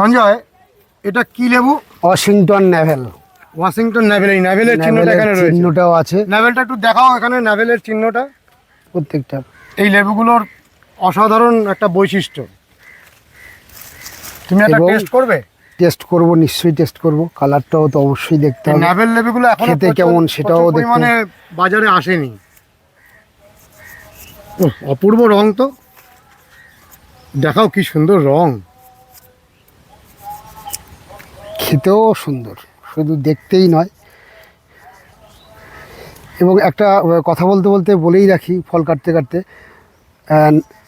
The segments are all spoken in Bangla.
সঞ্জয় এটা কি লেবু? ওয়াশিংটন নেভেল ওয়াশিংটন ন্যাভেল এই ন্যাভেলের চিহ্নটা নেভেলের এখানে রয়েছে। চিহ্নটাও আছে। ন্যাভেলটা একটু দেখাও এখানে ন্যাভেলের চিহ্নটা। প্রত্যেকটা। এই লেবুগুলোর অসাধারণ একটা বৈশিষ্ট্য। তুমি একটা টেস্ট করবে? টেস্ট করব নিশ্চয়ই টেস্ট করব। কালারটাও তো অবশ্যই দেখতে হবে। ন্যাভেল লেবুগুলো এখন খেতে কেমন সেটাও দেখতে- পরিমাণে বাজারে আসেনি। অপূর্ব রং তো। দেখাও কি সুন্দর রং। খেতেও সুন্দর, শুধু দেখতেই নয়। এবং একটা কথা বলতে বলতে বলেই রাখি ফল কাটতে কাটতে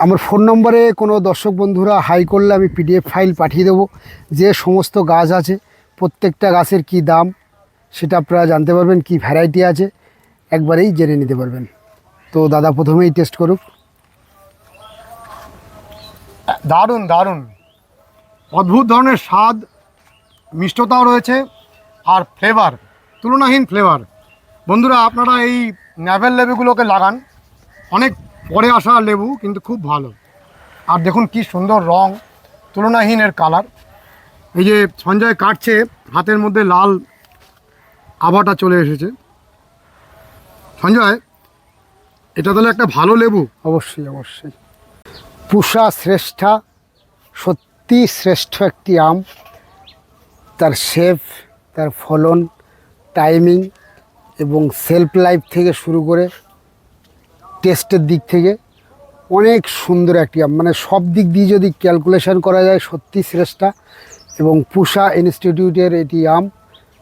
আমার ফোন নম্বরে কোনো দর্শক বন্ধুরা হাই করলে আমি পিডিএফ ফাইল পাঠিয়ে দেবো। যে সমস্ত গাছ আছে, প্রত্যেকটা গাছের কি দাম, সেটা আপনারা জানতে পারবেন, কি ভ্যারাইটি আছে, একবারেই জেনে নিতে পারবেন। তো দাদা প্রথমেই টেস্ট করুক। দারুণ দারুণ। অদ্ভুত ধরনের স্বাদ মিষ্টতাও রয়েছে আর ফ্লেভার তুলনাহীন ফ্লেভার বন্ধুরা, আপনারা এই ন্যাভেল লেবুগুলোকে লাগান। অনেক পরে আসা লেবু, কিন্তু খুব ভালো। আর দেখুন কি সুন্দর রং, তুলনাহীন এর কালার এই যে সঞ্জয় কাটছে, হাতের মধ্যে লাল আভাটা চলে এসেছে। সঞ্জয়, এটা তাহলে একটা ভালো লেবু? অবশ্যই অবশ্যই। পুষা শ্রেষ্ঠা, সত্যি শ্রেষ্ঠ একটি আম। তার শেপ তার ফলন টাইমিং এবং সেলফ লাইফ থেকে শুরু করে টেস্টের দিক থেকে অনেক সুন্দর একটি আম মানে সব দিক দিয়ে যদি ক্যালকুলেশন করা যায় সত্যি শ্রেষ্ঠা এবং পুষা ইনস্টিটিউটের এটি আম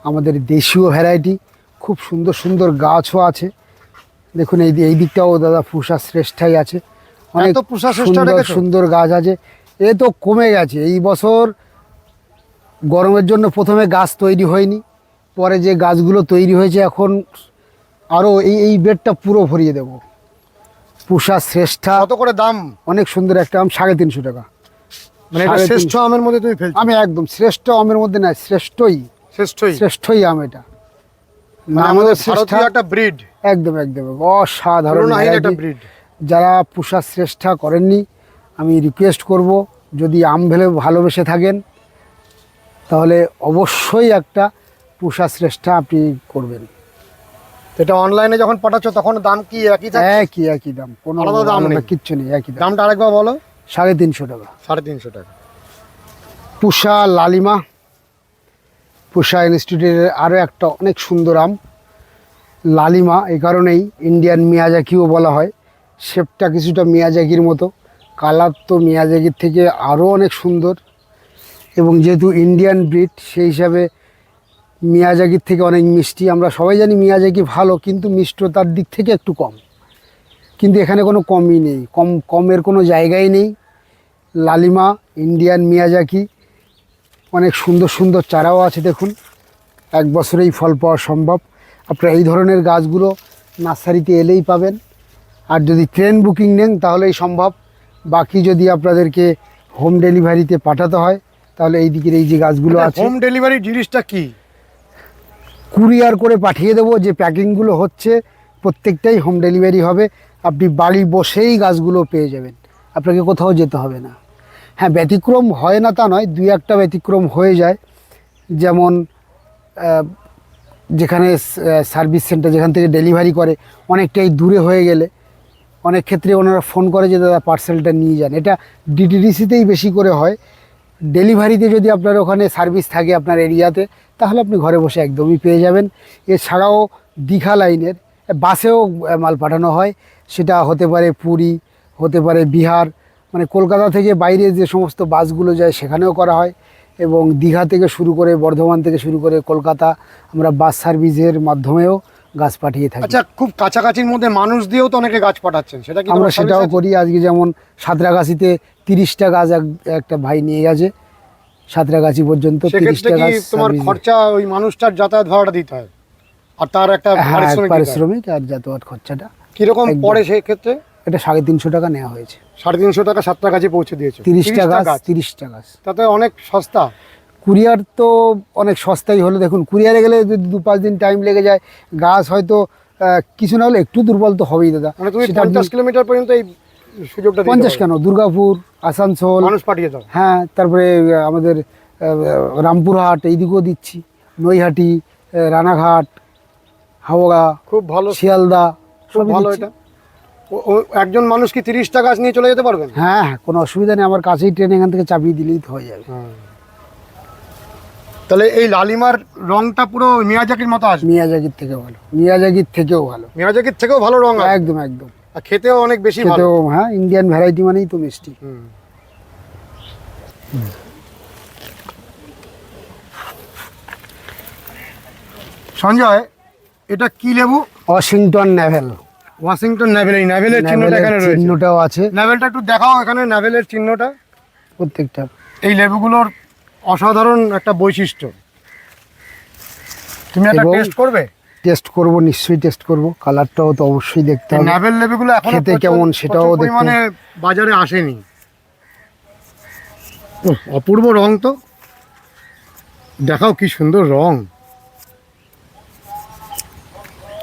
আমাদের দেশীয় ভ্যারাইটি খুব সুন্দর সুন্দর গাছও আছে। দেখুন এই এই দিকটাও দাদা পুষা শ্রেষ্ঠাই আছে। অনেক পুষা সুন্দর? সুন্দর গাছ আছে। এ তো কমে গেছে। এই বছর গরমের জন্য প্রথমে গাছ তৈরি হয়নি পরে যে গাছগুলো তৈরি হয়েছে এখন আরও এই এই বেডটা পুরো ভরিয়ে দেব। পুষা শ্রেষ্ঠা। কত করে দাম? অনেক সুন্দর একটা আম সাড়ে তিনশো টাকা। মানে এটা শ্রেষ্ঠ আমের মধ্যে তুমি ফেলছো? আমি একদম শ্রেষ্ঠ আমের মধ্যে না শ্রেষ্ঠই। শ্রেষ্ঠই? শ্রেষ্ঠই আম এটা। মানে আমাদের শ্রেষ্ঠা। একটা ব্রিড একদম একদম। অসাধারণ একটা ব্রিড যারা পুষা শ্রেষ্ঠা করেননি আমি রিকোয়েস্ট করব যদি আম ভেলে ভালোবেসে থাকেন তাহলে অবশ্যই একটা পুষা শ্রেষ্ঠা আপনি করবেন। এটা অনলাইনে যখন পাঠাচ্ছ তখন দাম কি একই থাকে একই একই দাম। কোনো আলাদা দাম নেই। কিচ্ছু নেই একই দাম। দামটা আরেকবার বলো। সাড়ে তিনশো টাকা। সাড়ে তিনশো টাকা। পুষা লালিমা পুষা ইনস্টিটিউটের আরও একটা অনেক সুন্দর আম। লালিমা এই কারণেই ইন্ডিয়ান মিয়াজাকিও বলা হয়। শেপটা কিছুটা মিয়াজাকির মতো। কালার তো মিয়াজাকির থেকে আরও অনেক সুন্দর। এবং যেহেতু ইন্ডিয়ান ব্রিড সেই হিসাবে মিয়াজাকির থেকে অনেক মিষ্টি। আমরা সবাই জানি মিয়াজাকি ভালো, কিন্তু মিষ্টতার দিক থেকে একটু কম। কিন্তু এখানে কোনো কমই নেই। কম, কমের কোনো জায়গাই নেই। লালিমা ইন্ডিয়ান মিয়াজাকি, অনেক সুন্দর সুন্দর চারাও আছে দেখুন। এক বছরেই ফল পাওয়া সম্ভব। আপনারা এই ধরনের গাছগুলো নার্সারিতে এলেই পাবেন। আর যদি ট্রেন বুকিং নেন, তাহলেই সম্ভব। বাকি যদি আপনাদেরকে হোম ডেলিভারিতে পাঠাতে হয় তাহলে এই দিকের এই যে গাছগুলো আছে হোম ডেলিভারি জিনিসটা কি? কুরিয়ার করে পাঠিয়ে দেবো যে প্যাকিংগুলো হচ্ছে প্রত্যেকটাই হোম ডেলিভারি হবে। আপনি বাড়ি বসেই গাছগুলো পেয়ে যাবেন। আপনাকে কোথাও যেতে হবে না। হ্যাঁ ব্যতিক্রম হয় না তা নয় দুই একটা ব্যতিক্রম হয়ে যায়। যেমন যেখানে সার্ভিস সেন্টার যেখান থেকে ডেলিভারি করে অনেকটাই দূরে হয়ে গেলে অনেক ক্ষেত্রে ওনারা ফোন করে যে দাদা পার্সেলটা নিয়ে যান। এটা ডিটিডিসিতেই বেশি করে হয়। ডেলিভারিতে যদি আপনার ওখানে সার্ভিস থাকে আপনার এরিয়াতে তাহলে আপনি ঘরে বসে একদমই পেয়ে যাবেন। এছাড়াও দীঘা লাইনের বাসেও মাল পাঠানো হয়। সেটা হতে পারে পুরী হতে পারে বিহার মানে কলকাতা থেকে বাইরে যে সমস্ত বাসগুলো যায় সেখানেও করা হয়। এবং দীঘা থেকে শুরু করে বর্ধমান থেকে শুরু করে কলকাতা আমরা বাস সার্ভিসের মাধ্যমেও গাছ পাঠিয়ে থাকি। আচ্ছা খুব কাছাকাছির মধ্যে মানুষ দিয়েও তো অনেকে গাছ পাঠাচ্ছেন সেটা কি আমরা সেটাও করি। আজকে যেমন সাঁতরাগাছিতে তিরিশটা গাছ এক- একটা ভাই নিয়ে গেছে। সাঁতরাগাছি পর্যন্ত সেক্ষেত্রে তিরিশটা কি গাছ তোমার খরচা ওই মানুষটার যাতায়াত ভাড়াটা দিতে হয়? আর তার একটা হ্যাঁ পারিশ্রমিক আর যাতায়াত খরচাটা। কীরকম পড়ে সেই ক্ষেত্রে এটা সাড়ে তিনশো টাকা নেওয়া হয়েছে। সাড়ে তিনশো টাকা সাতটা কাছে পৌঁছে দিয়েছে। তিরিশটা গাছ তিরিশটা গাছ। তাতে অনেক সস্তা? কুরিয়ার তো অনেক সস্তাই হলো। দেখুন কুরিয়ারে গেলে যদি দু পাঁচ দিন টাইম লেগে যায় গাছ হয়তো কিছু না হলে একটু দুর্বল তো হবেই দাদা। মানে তুমি পঞ্চাশ কিলোমিটার পর্যন্ত এই সুযোগটা পঞ্চাশ কেন? দুর্গাপুর আসানসোল মানুষ পাঠিয়ে দাও। হ্যাঁ তারপরে আমাদের রামপুরহাট এইদিকেও দিচ্ছি। নৈহাটি রানাঘাট হাওড়া খুব ভালো। শিয়ালদা খুব ভালো এটা। একজন মানুষ কি তিরিশটা গাছ নিয়ে চলে যেতে পারবেন? হ্যাঁ হ্যাঁ কোনো অসুবিধা নেই। আমার কাছেই ট্রেন এখান থেকে চাপিয়ে দিলেই তো হয়ে যাবে। তাহলে এই লালিমার রংটা পুরো মিয়াজাকির মতো আসবে? মিয়াজাকির থেকে ভালো। মিয়াজাকির থেকেও ভালো। মিয়াজাকির থেকেও ভালো রং একদম একদম। আর খেতেও অনেক বেশি ভালো। হ্যাঁ ইন্ডিয়ান ভ্যারাইটি মানেই তো মিষ্টি। হুম। সঞ্জয় এটা কি লেবু? ওয়াশিংটন ন্যাভেল ওয়াশিংটন ন্যাভেল এই ন্যাভেলের চিহ্নটা এখানে রয়েছে। চিহ্নটাও আছে। ন্যাভেলটা একটু দেখাও এখানে ন্যাভেলের চিহ্নটা। প্রত্যেকটা। এই লেবুগুলোর অসাধারণ একটা বৈশিষ্ট্য। তুমি একটা টেস্ট করবে? টেস্ট করব নিশ্চয়ই টেস্ট করব। কালারটাও তো অবশ্যই দেখতে হবে। ন্যাভেল লেবুগুলো এখন খেতে কেমন সেটাও দেখতে- মানে বাজারে আসেনি। অপূর্ব রং তো। দেখাও কি সুন্দর রং।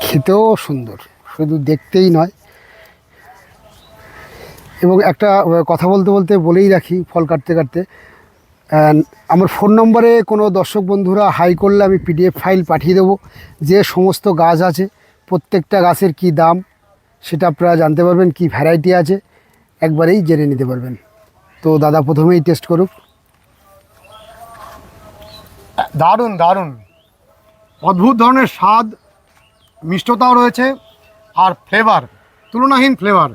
খেতেও সুন্দর শুধু দেখতেই নয়। এবং একটা কথা বলতে বলতে বলেই রাখি ফল কাটতে কাটতে। আমার ফোন নম্বরে কোনো দর্শক বন্ধুরা হাই করলে আমি পিডিএফ ফাইল পাঠিয়ে দেবো। যে সমস্ত গাছ আছে, প্রত্যেকটা গাছের কি দাম, সেটা আপনারা জানতে পারবেন, কি ভ্যারাইটি আছে, একবারেই জেনে নিতে পারবেন। তো দাদা প্রথমেই টেস্ট করুক। দারুণ দারুণ। অদ্ভুত ধরনের স্বাদ, মিষ্টতাও রয়েছে, আর ফ্লেভার তুলনাহীন ফ্লেভার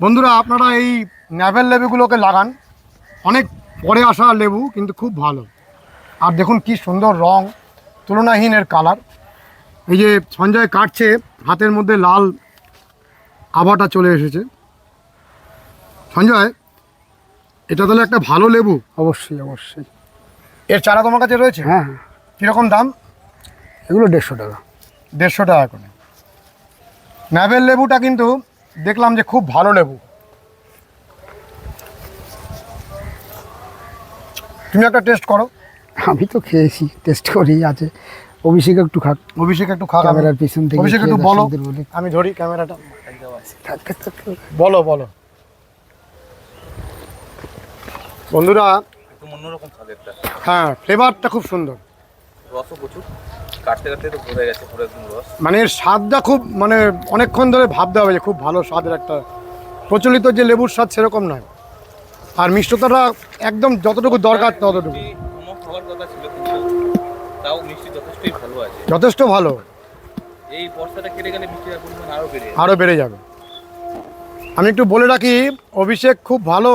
বন্ধুরা, আপনারা এই ন্যাভেল লেবুগুলোকে লাগান। অনেক পরে আসা লেবু কিন্তু খুব ভালো। আর দেখুন কি সুন্দর রং তুলনাহীন এর কালার এই যে সঞ্জয় কাটছে হাতের মধ্যে লাল আভাটা চলে এসেছে। সঞ্জয় এটা তাহলে একটা ভালো লেবু? অবশ্যই অবশ্যই। এর চারা তোমার কাছে রয়েছে? হ্যাঁ হ্যাঁ। কীরকম দাম? এগুলো দেড়শো টাকা। দেড়শো টাকা করে। ন্যাভেল লেবুটা কিন্তু দেখলাম যে খুব ভালো লেবু। তুমি একটা টেস্ট করো। আমি তো খেয়েছি টেস্ট করি আছে। অভিষেক একটু খাক। অভিষেক একটু খা ক্যামেরার পিছন থেকে অভিষেক একটু বলো। বলি। আমি ধরি ক্যামেরাটা। থাক, থাক, থাক। বলো বলো। বন্ধুরা অন্যরকম স্বাদেরটা হ্যাঁ ফ্লেভারটা খুব সুন্দর। রসও প্রচুর। কাটতে কাটতে তো ভরে গেছে পুরো একদম রস। মানে এর স্বাদটা খুব মানে অনেকক্ষণ ধরে ভাবতে হবে যে খুব ভালো স্বাদের একটা প্রচলিত যে লেবুর স্বাদ সেরকম নয়। আর মিষ্টতাটা একদম যতটুকু দরকার ততটুকু। যথেষ্ট ভালো। এই বর্ষাটা কেটে গেলে মিষ্টির পরিমাণ আরও বেড়ে যাবে। আরও বেড়ে যাবে। আমি একটু বলে রাখি অভিষেক খুব ভালো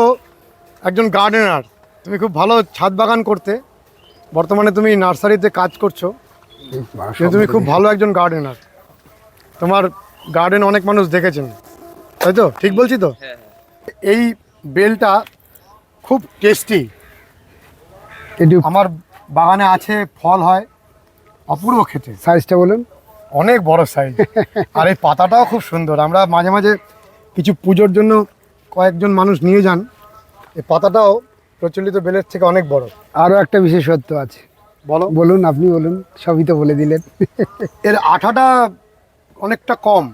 একজন গার্ডেনার তুমি খুব ভালো ছাদ বাগান করতে। বর্তমানে তুমি নার্সারিতে কাজ করছ। তুমি খুব ভালো একজন গার্ডেনার তোমার গার্ডেন অনেক মানুষ দেখেছেন। তাই তো? ঠিক বলছি তো? হ্যাঁ হ্যাঁ। এই বেলটা খুব টেস্টি একটু আমার বাগানে আছে ফল হয় অপূর্ব খেতে। সাইজটা বলুন। অনেক বড় সাইজ আর এই পাতাটাও খুব সুন্দর। আমরা মাঝে মাঝে কিছু পুজোর জন্য কয়েকজন মানুষ নিয়ে যান। এই পাতাটাও প্রচলিত বেলের থেকে অনেক বড়। আরও একটা বিশেষত্ব আছে। বলো। বলুন আপনি বলুন সবই তো বলে দিলেন। এর আঠাটা অনেকটা কম।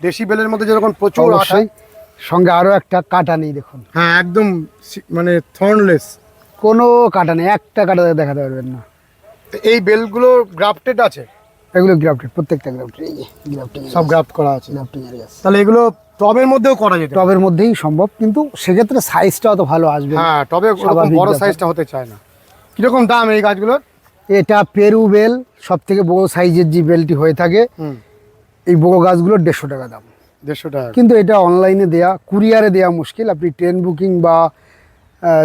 দেশি বেলের মধ্যে যেরকম প্রচুর আঠা সঙ্গে আরও একটা কাটা নেই দেখুন। হ্যাঁ একদম মানে থর্নলেস কোনো কাটা নেই একটা কাটা দেখাতে পারবেন না। এই বেলগুলো গ্রাফটেড আছে? এগুলো গ্রাফটেড প্রত্যেকটা গ্রাফটেড এই যে গ্রাফটিং সব গ্রাফট করা আছে। গ্রাফটিং এর গাছ। তাহলে এগুলো টবের মধ্যেও করা যেত টবের মধ্যেই সম্ভব কিন্তু সেক্ষেত্রে সাইজটা অত ভালো আসবে। হ্যাঁ টবে বড় সাইজটা হতে চায় না। কীরকম দাম এই গাছগুলোর? এটা পেরু বেল সব থেকে বড় সাইজের যে বেলটি হয়ে থাকে এই বড় গাছগুলোর দেড়শো টাকা দাম। দেড়শো টাকা কিন্তু এটা অনলাইনে দেয়া কুরিয়ারে দেওয়া মুশকিল। আপনি ট্রেন বুকিং বা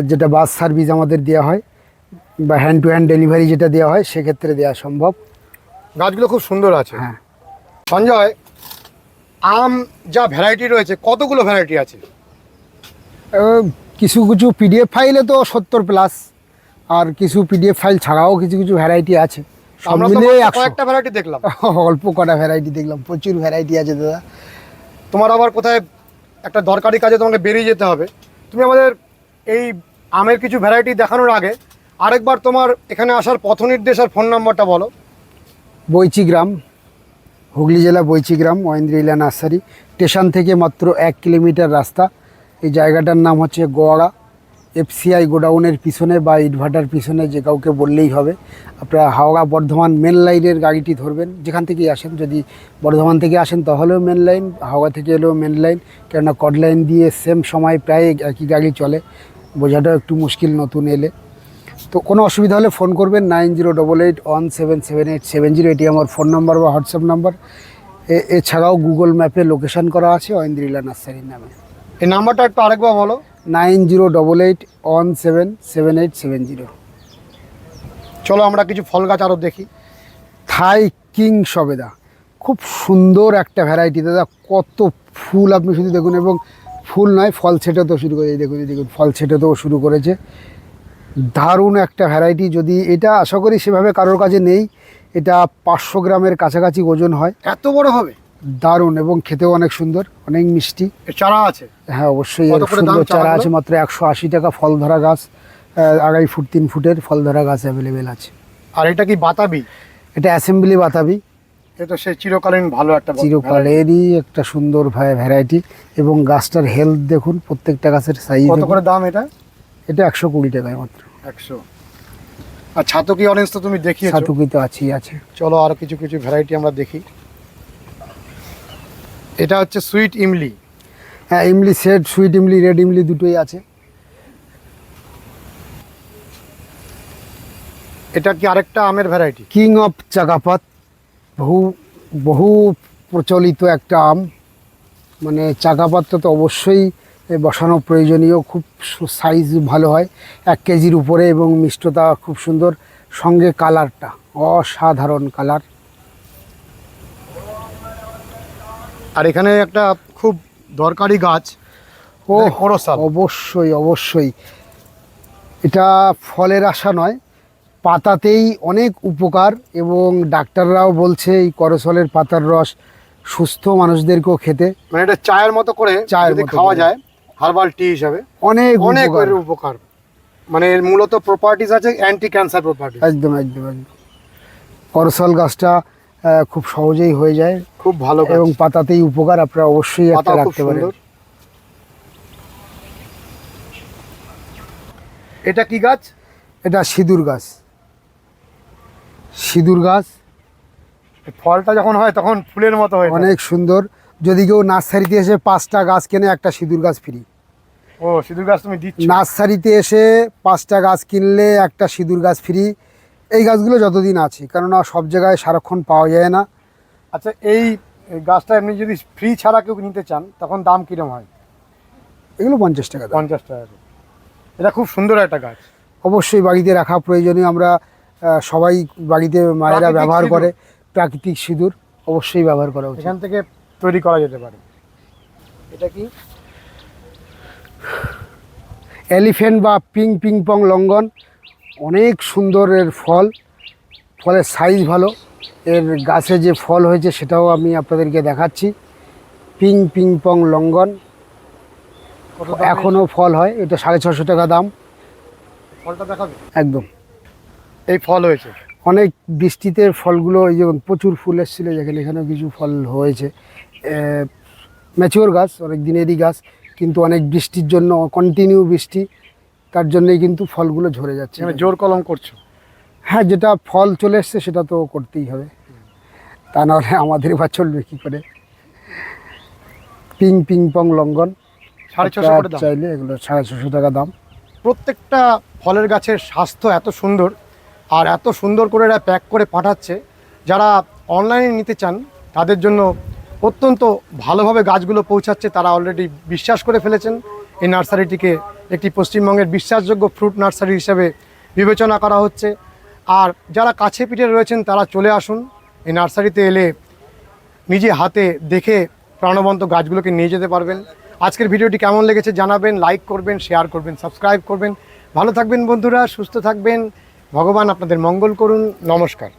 যেটা বাস সার্ভিস আমাদের দেওয়া হয় বা হ্যান্ড টু হ্যান্ড ডেলিভারি যেটা দেওয়া হয় সেক্ষেত্রে দেওয়া সম্ভব। গাছগুলো খুব সুন্দর আছে। হ্যাঁ। সঞ্জয় আম যা ভ্যারাইটি রয়েছে কতগুলো ভ্যারাইটি আছে? কিছু কিছু পিডিএফ ফাইলে তো সত্তর প্লাস আর কিছু পিডিএফ ফাইল ছাড়াও কিছু কিছু ভ্যারাইটি আছে। সব মিলিয়ে কয়েকটা ভ্যারাইটি দেখলাম। অল্প কটা ভ্যারাইটি দেখলাম। প্রচুর ভ্যারাইটি আছে দাদা। তোমার আবার কোথায় একটা দরকারি কাজে তোমাকে বেরিয়ে যেতে হবে। তুমি আমাদের এই আমের কিছু ভ্যারাইটি দেখানোর আগে আরেকবার তোমার এখানে আসার পথ নির্দেশ আর ফোন নাম্বারটা বলো। বৈচিগ্রাম হুগলি জেলা বৈচিগ্রাম মহেন্দ্রিলা নার্সারি, স্টেশন থেকে মাত্র এক কিলোমিটার রাস্তা। এই জায়গাটার নাম হচ্ছে গোয়াড়া। এফসিআই গোডাউনের পিছনে বা ইটভাটার পিছনে যে কাউকে বললেই হবে। আপনারা হাওড়া বর্ধমান মেন লাইনের গাড়িটি ধরবেন, যেখান থেকেই আসেন। যদি বর্ধমান থেকে আসেন, তাহলেও মেন লাইন হাওড়া থেকে এলেও মেন লাইন কেননা কড লাইন দিয়ে সেম সময় প্রায় একই গাড়ি চলে। বোঝাটাও একটু মুশকিল নতুন এলে। তো কোনো অসুবিধা হলে ফোন করবেন, nine zero double eight one seven seven eight seven zero এটি আমার ফোন নাম্বার বা হোয়াটসঅ্যাপ নাম্বার এছাড়াও গুগল ম্যাপে লোকেশন করা আছে ঐন্দ্রিলা নার্সারির নামে। এই নাম্বারটা একটু আরেকবার বলো। Nine zero double eight one seven seven eight seven zero. চলো আমরা কিছু ফল গাছ আরও দেখি। থাই কিং সবেদা। খুব সুন্দর একটা ভ্যারাইটি দাদা, কত ফুল আপনি শুধু দেখুন এবং ফুল নয়, ফল ছেটাতেও শুরু করে দেখুন দেখুন, ফল ছেটাতেও শুরু করেছে। দারুণ একটা ভ্যারাইটি যদি এটা আশা করি সেভাবে কারোর কাছে নেই, এটা পাঁচশো গ্রামের কাছাকাছি ওজন হয়। এত বড় হবে? দারুণ এবং খেতেও অনেক সুন্দর অনেক মিষ্টি। চারা আছে? হ্যাঁ অবশ্যই সুন্দর চারা আছে মাত্র একশো আশি টাকা ফল ধরা গাছ আড়াই ফুট তিন ফুটের ফল ধরা গাছ অ্যাভেলেবেল আছে। আর এটা কি বাতাবি? এটা অ্যাসেম্বলি বাতাবি। এটা সে চিরকালীন ভালো একটা। চিরকালেরই একটা সুন্দর ভ্যারাইটি এবং গাছটার হেলথ দেখুন প্রত্যেকটা গাছের সাইজ কত করে দাম এটা? এটা একশো কুড়ি টাকায় মাত্র। একশো। আর ছাতকি অরেঞ্জ তো তুমি দেখিয়েছো? ছাটুকি তো আছেই আছে। চলো আরও কিছু কিছু ভ্যারাইটি আমরা দেখি। এটা হচ্ছে সুইট ইমলি। হ্যাঁ ইমলি সেট, সুইট ইমলি, রেড ইমলি দুটোই আছে। এটা কি আরেকটা আমের ভ্যারাইটি কিং অফ চাকাপাত বহু বহু প্রচলিত একটা আম। মানে চাকাপাতটা তো অবশ্যই বসানো প্রয়োজনীয়, খুব সাইজ ভালো হয়। এক কেজির উপরে এবং মিষ্টতা খুব সুন্দর। সঙ্গে কালারটা অসাধারণ কালার আর এখানে একটা খুব দরকারি গাছ। ও কোরোসাল অবশ্যই অবশ্যই। এটা ফলের আশা নয় পাতাতেই অনেক উপকার এবং ডাক্তাররাও বলছে এই করসলের পাতার রস সুস্থ মানুষদেরকেও খেতে। মানে এটা চায়ের মতো করে চায়ের মতো খাওয়া যায় হার্বাল টি হিসাবে অনেক অনেক উপকার। মানে এর মূলত প্রপার্টিজ আছে অ্যান্টি ক্যান্সার প্রপার্টি একদম একদম একদম। করসল গাছটা খুব সহজেই হয়ে যায়। খুব ভালো এবং পাতাতেই উপকার আপনারা অবশ্যই একটা রাখতে পারেন। এটা কি গাছ? এটা সিঁদুর গাছ। সিঁদুর গাছ। ফলটা যখন হয় তখন ফুলের মতো হয় অনেক সুন্দর। যদি কেউ নার্সারিতে এসে পাঁচটা গাছ কেনে একটা সিঁদুর গাছ ফ্রি। ও সিঁদুর গাছ তুমি দিচ্ছ। নার্সারিতে এসে পাঁচটা গাছ কিনলে একটা সিঁদুর গাছ ফ্রি। এই গাছগুলো যতদিন আছে কেননা সব জায়গায় সারাক্ষণ পাওয়া যায় না। আচ্ছা এই গাছটা এমনি যদি ফ্রি ছাড়া কেউ নিতে চান তখন দাম কিরম হয়? এগুলো পঞ্চাশ টাকা পঞ্চাশ টাকা এটা খুব সুন্দর একটা গাছ। অবশ্যই বাড়িতে রাখা প্রয়োজনীয়। আমরা সবাই বাড়িতে মায়েরা ব্যবহার করে প্রাকৃতিক সিঁদুর অবশ্যই ব্যবহার করা উচিত। এখান থেকে তৈরি করা যেতে পারে। এটা কি? এলিফ্যান্ট বা পিং পিং পং লঙ্ঘন অনেক সুন্দর এর ফল ফলের সাইজ ভালো। এর গাছে যে ফল হয়েছে সেটাও আমি আপনাদেরকে দেখাচ্ছি। পিং পিং পং লঙ্গন। এখনও ফল হয় এটা সাড়ে ছশো টাকা দাম। ফলটা দেখাবে? একদম। এই ফল হয়েছে? অনেক বৃষ্টিতে ফলগুলো এই যেমন প্রচুর ফুল এসেছিল যেখানে এখানেও কিছু ফল হয়েছে। ম্যাচিওর গাছ অনেক দিনেরই গাছ কিন্তু অনেক বৃষ্টির জন্য কন্টিনিউ বৃষ্টি। তার জন্যই কিন্তু ফলগুলো ঝরে যাচ্ছে। এখানে জোর কলম করছ? হ্যাঁ যেটা ফল চলে এসছে সেটা তো করতেই হবে। তা নাহলে আমাদের বা চলবে কী করে। পিং পিং পং লঙ্ঘন সাড়ে ছশো চাইলে এগুলো সাড়ে ছশো টাকা দাম। প্রত্যেকটা ফলের গাছের স্বাস্থ্য এত সুন্দর আর এত সুন্দর করে এরা প্যাক করে পাঠাচ্ছে। যারা অনলাইনে নিতে চান তাদের জন্য অত্যন্ত ভালোভাবে গাছগুলো পৌঁছাচ্ছে। তারা অলরেডি বিশ্বাস করে ফেলেছেন এই নার্সারিটিকে একটি পশ্চিমবঙ্গের বিশ্বাসযোগ্য ফ্রুট নার্সারি হিসেবে বিবেচনা করা হচ্ছে। আর যারা কাছে পিঠে রয়েছেন, তারা চলে আসুন এই নার্সারিতে এলে নিজে হাতে দেখে প্রাণবন্ত গাছগুলোকে নিয়ে যেতে পারবেন। আজকের ভিডিওটি কেমন লেগেছে জানাবেন লাইক করবেন শেয়ার করবেন সাবস্ক্রাইব করবেন। ভালো থাকবেন বন্ধুরা, সুস্থ থাকবেন। ভগবান আপনাদের মঙ্গল করুন। নমস্কার।